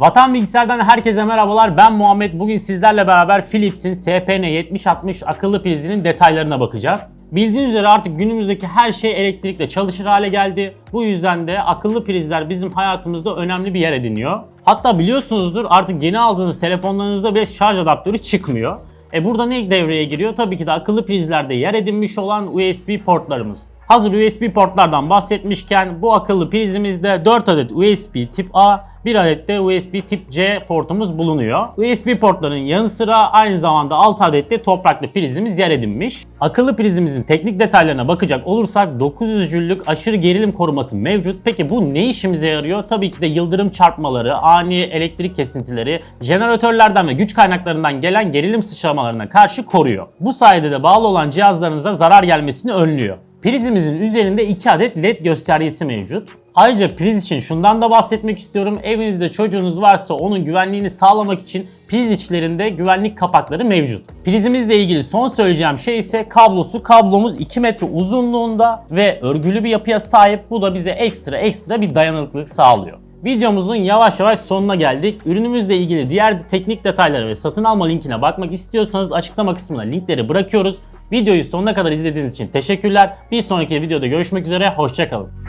Vatan Bilgisayar'dan herkese merhabalar. Ben Muhammed. Bugün sizlerle beraber Philips'in SPN 7060 akıllı prizinin detaylarına bakacağız. Bildiğiniz üzere artık günümüzdeki her şey elektrikle çalışır hale geldi. Bu yüzden de akıllı prizler bizim hayatımızda önemli bir yer ediniyor. Hatta biliyorsunuzdur artık yeni aldığınız telefonlarınızda bile şarj adaptörü çıkmıyor. E burada ne devreye giriyor? Tabii ki de akıllı prizlerde yer edinmiş olan USB portlarımız. Hazır USB portlardan bahsetmişken bu akıllı prizimizde 4 adet USB tip A, 1 adet de USB tip C portumuz bulunuyor. USB portların yanı sıra aynı zamanda 6 adet de topraklı prizimiz yer edinmiş. Akıllı prizimizin teknik detaylarına bakacak olursak 900 jüllük aşırı gerilim koruması mevcut. Peki bu ne işimize yarıyor? Tabii ki de yıldırım çarpmaları, ani elektrik kesintileri, jeneratörlerden ve güç kaynaklarından gelen gerilim sıçramalarına karşı koruyor. Bu sayede de bağlı olan cihazlarınıza zarar gelmesini önlüyor. Prizimizin üzerinde 2 adet led göstergesi mevcut. Ayrıca priz için şundan da bahsetmek istiyorum. Evinizde çocuğunuz varsa onun güvenliğini sağlamak için priz içlerinde güvenlik kapakları mevcut. Prizimizle ilgili son söyleyeceğim şey ise kablosu. Kablomuz 2 metre uzunluğunda ve örgülü bir yapıya sahip. Bu da bize ekstra ekstra bir dayanıklılık sağlıyor. Videomuzun yavaş yavaş sonuna geldik. Ürünümüzle ilgili diğer teknik detaylara ve satın alma linkine bakmak istiyorsanız açıklama kısmına linkleri bırakıyoruz. Videoyu sonuna kadar izlediğiniz için teşekkürler. Bir sonraki videoda görüşmek üzere, hoşçakalın.